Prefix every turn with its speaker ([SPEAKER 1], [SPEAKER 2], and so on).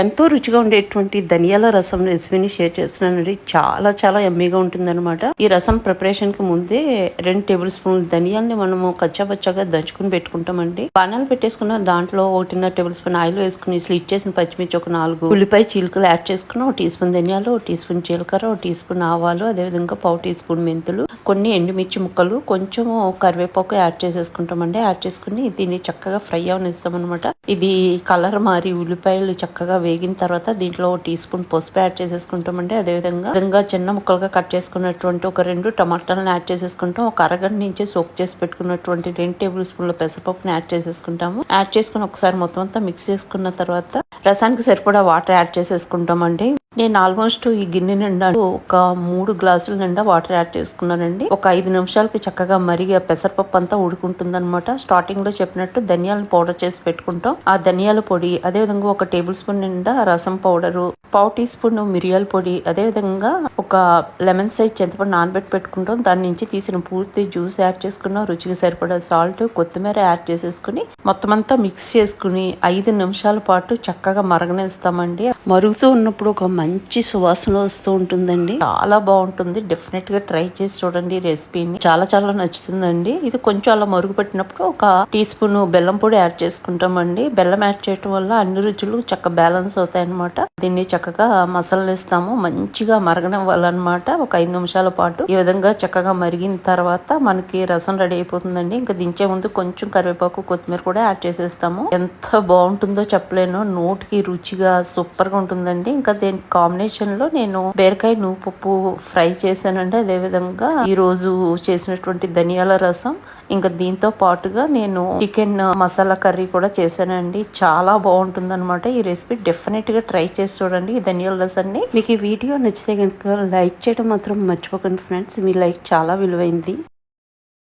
[SPEAKER 1] ఎంతో రుచిగా ఉండేటువంటి ధనియాల రసం రెసిపీని షేర్ చేస్తున్నానండి. చాలా చాలా ఎమ్మీగా ఉంటుందన్నమాట. ఈ రసం ప్రిపరేషన్కి ముందే రెండు టేబుల్ స్పూన్లు ధనియాల్ని మనము కచ్చాపచ్చాగా దంచుకుని పెట్టుకుంటామండి. బాణాలు పెట్టేసుకున్న దాంట్లో ఒకటిన్నర టేబుల్ స్పూన్ ఆయిల్ వేసుకుని స్లిట్ చేసిన పచ్చిమిర్చి ఒక నాలుగు ఉల్లిపాయ చీలికలు యాడ్ చేసుకుని ఒక టీ స్పూన్ ధనియాలు ఒక టీ స్పూన్ జీలకర్ర ఒక టీ స్పూన్ ఆవాలు అదేవిధంగా పావు టీ స్పూన్ మెంతులు కొన్ని ఎండుమిర్చి ముక్కలు కొంచెం కరివేపాకు యాడ్ చేసేసుకుంటామండి. యాడ్ చేసుకుని దీన్ని చక్కగా ఫ్రై అవనిస్తాం అనమాట ఇది కలర్ మారి ఉల్లిపాయలు చక్కగా వేగిన తర్వాత దీంట్లో టీ స్పూన్ పసుపు యాడ్ చేసేసుకుంటామండి. అదేవిధంగా విధంగా చిన్న ముక్కలుగా కట్ చేసుకున్నటువంటి ఒక రెండు టమాటాలను యాడ్ చేసేసుకుంటాం. ఒక అరగంట నుంచి సోక్ చేసి పెట్టుకున్నటువంటి రెండు టేబుల్ స్పూన్ల పెసరపప్పుని యాడ్ చేసేసుకుంటాము. యాడ్ చేసుకుని ఒకసారి మొత్తం అంతా మిక్స్ చేసుకున్న తర్వాత రసానికి సరిపడా వాటర్ యాడ్ చేసేసుకుంటామండి. నేను ఆల్మోస్ట్ ఈ గిన్నె నిండా ఒక మూడు గ్లాసుల నిండా వాటర్ యాడ్ చేసుకున్నానండి. ఒక ఐదు నిమిషాలకి చక్కగా మరిగా పెసరపప్పు అంతా ఉడుకుంటుంది అనమాట స్టార్టింగ్లో చెప్పినట్టు ధనియాలను పౌడర్ చేసి పెట్టుకుంటాం. ఆ ధనియాల పొడి అదే విధంగా ఒక టేబుల్ స్పూన్ నిండా రసం పౌడరు పావు టీ స్పూన్ మిరియాల పొడి అదే విధంగా ఒక లెమన్ సైజ్ చింతపండు నానబెట్టి పెట్టుకుంటాం. దాని నుంచి తీసిన పూర్తి జ్యూస్ యాడ్ చేసుకున్నాం. రుచికి సరిపడా సాల్ట్ కొత్తిమీర యాడ్ చేసేసుకుని మొత్తం అంతా మిక్స్ చేసుకుని ఐదు నిమిషాల పాటు చక్కగా మరగనేస్తామండి. మరుగుతూ ఉన్నప్పుడు ఒక మంచి సువాసన వస్తూ ఉంటుందండి. చాలా బాగుంటుంది. డెఫినెట్గా ట్రై చేసి చూడండి రెసిపీని చాలా చాలా నచ్చుతుందండి. ఇది కొంచెం అలా మరుగు పెట్టినప్పుడు ఒక టీ స్పూన్ బెల్లం పొడి యాడ్ చేసుకుంటామండి. బెల్లం యాడ్ చేయడం వల్ల అన్ని రుచులు చక్క బ్యాలెన్స్ అవుతాయి అనమాట దీన్ని చక్కగా మసాలా మంచిగా మరగనివ్వాలన్నమాట. ఒక ఐదు నిమిషాల పాటు. ఈ విధంగా చక్కగా మరిగిన తర్వాత మనకి రసం రెడీ అయిపోతుందండి. ఇంకా దించే ముందు కొంచెం కరివేపాకు కొత్తిమీర కూడా యాడ్ చేసేస్తాము. ఎంత బాగుంటుందో చెప్పలేను. నోటికి రుచిగా సూపర్గా ఉంటుందండి ఇంకా దీని కాంబినేషన్లో నేను బీరకాయ నువ్వు పప్పు ఫ్రై చేశానండి. అదే విధంగా ఈ రోజు చేసినటువంటి ధనియాల రసం. ఇంకా దీంతో పాటుగా నేను చికెన్ మసాలా కర్రీ కూడా చేశానండి. చాలా బాగుంటుంది అనమాట ఈ రెసిపీ డెఫినెట్గా ట్రై చేసి చూడండి ఈ ధనియాల రసాన్ని. మీకు ఈ వీడియో నచ్చితే కనుక లైక్ చేయడం మాత్రం మర్చిపోకండి ఫ్రెండ్స్. మీ లైక్ చాలా విలువైంది.